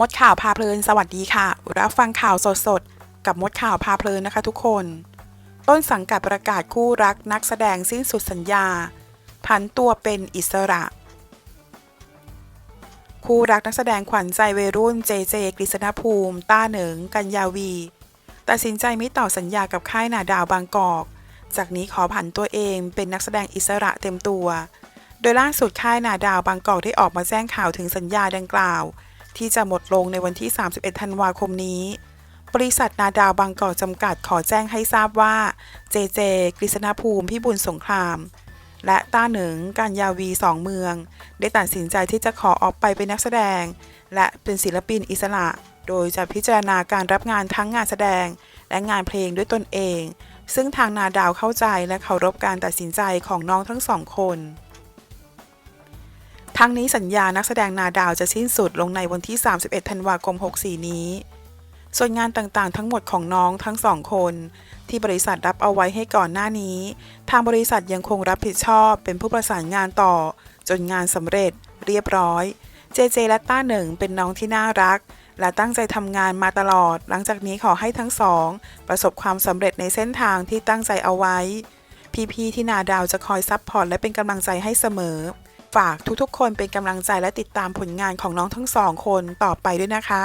มดข่าวพาเพลินสวัสดีค่ะ รับฟังข่าวสดๆ กับมดข่าวพาเพลินนะคะทุกคน ต้นสังกัดประกาศคู่รักนักแสดงสิ้นสุดสัญญา ผันตัวเป็นอิสระ คู่รักนักแสดงขวัญใจวัยรุ่นเจเจกฤษณภูมิ ต้าเหนิง กัญญาวี ตัดสินใจไม่ต่อสัญญากับค่ายนาดาวบางกอก จากนี้ขอผันตัวเองเป็นนักแสดงอิสระเต็มตัว โดยล่าสุดค่ายนาดาวบางกอกได้ออกมาแจ้งข่าวถึงสัญญาดังกล่าว ที่จะหมดลงในวันที่ 31 ธันวาคมนี้ บริษัทนาดาวบางกอกจำกัดขอแจ้งให้ทราบว่า เจเจกฤษณภูมิพิบูลสงคราม และต้าหนิงการยาวีสองเมือง ได้ตัดสินใจที่จะขอออกไปเป็นนักแสดง และเป็นศิลปินอิสระ โดยจะพิจารณาการรับงานทั้งงานแสดง และงานเพลงด้วยตนเอง ซึ่งทางนาดาวเข้าใจและเคารพการตัดสินใจของน้องทั้งสองคน ทั้งนี้สัญญานักแสดงนาดาวจะสิ้นสุดลงในวันที่ 31 ธันวาคม 64 นี้ ส่วนงานต่างๆ ทั้งหมดของน้องทั้งสองคน ที่บริษัทรับเอาไว้ให้ก่อนหน้านี้ ทางบริษัทยังคงรับผิดชอบเป็นผู้ประสานงานต่อ จนงานสำเร็จ เรียบร้อย เจเจและต้าหนึ่งเป็นน้องที่น่ารัก และตั้งใจทำงานมาตลอด หลังจากนี้ขอให้ทั้งสอง ประสบความสำเร็จในเส้นทางที่ตั้งใจเอาไว้ พี่ๆที่นาดาวจะคอยซัพพอร์ตและเป็นกำลังใจให้เสมอ ฝากทุกๆ คนเป็นกำลังใจและติดตามผลงานของน้องทั้งสองคนต่อไปด้วยนะคะ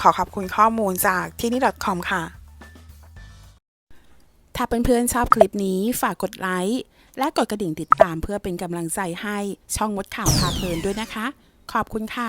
ขอขอบคุณข้อมูลจากที่นี่ .com ค่ะ ถ้าเพื่อนๆชอบคลิปนี้ฝากกดไลค์และกดกระดิ่งติดตามเพื่อเป็นกำลังใจให้ช่องมดข่าวพาเพลินด้วยนะคะ ขอบคุณค่ะ